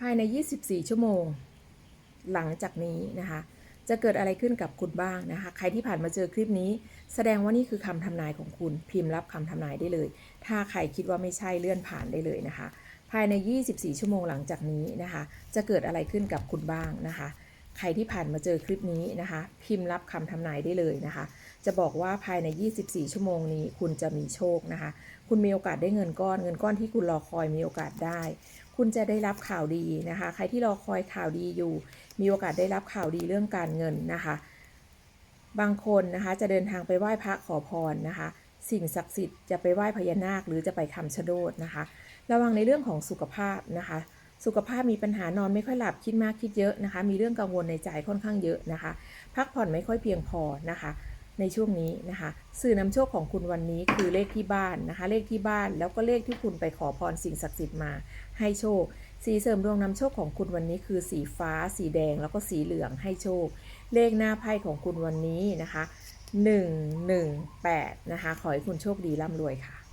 ภายใน 24 ชั่วโมง หลังจากนี้นะคะ จะเกิดอะไรขึ้นกับคุณบ้างนะคะ ใครที่ผ่านมาเจอคลิปนี้ แสดงว่านี่คือคำทำนายของคุณ พิมพ์รับคำทำนายได้เลย ถ้าใครคิดว่าไม่ใช่เลื่อนผ่านได้เลยนะคะ ภายใน 24 ชั่วโมงหลังจากนี้นะคะ จะเกิดอะไรขึ้นกับคุณบ้างนะคะ ใครที่ผ่านมาเจอคลิปนี้นะคะ พิมพ์รับคำทำนายได้เลยนะคะ จะบอกว่าภายใน 24 ชั่วโมงนี้คุณจะมีโชคนะคะ คุณมีโอกาสได้เงินก้อน เงินก้อนที่คุณรอคอยมีโอกาสได้ คุณจะได้รับข่าวดีนะคะ ใครที่รอคอยข่าวดีอยู่ มีโอกาสได้รับข่าวดีเรื่องการเงินนะคะ บางคนนะคะจะเดินทางไปไหว้พระขอพรนะคะสิ่งศักดิ์สิทธิ์จะไปไหว้พญานาคหรือจะไปคำชะโนดนะคะ ระวังในเรื่องของสุขภาพนะคะ สุขภาพมีปัญหานอนไม่ค่อยหลับคิดมากคิดเยอะนะคะ มีเรื่องกังวลในใจค่อนข้างเยอะนะคะ พักผ่อนไม่ค่อยเพียงพอนะคะ ในช่วงนี้นะคะ สื่อนำโชคของคุณวันนี้คือเลขที่บ้านนะคะ เลขที่บ้านแล้วก็เลขที่คุณไปขอพรสิ่งศักดิ์สิทธิ์มาให้โชค สีเสริมดวงนำโชคของคุณวันนี้คือสีฟ้า สีแดงแล้วก็สีเหลืองให้โชค เลขหน้าไพ่ของคุณวันนี้นะคะ 118 นะคะ ขอให้คุณโชคดีร่ำรวยค่ะ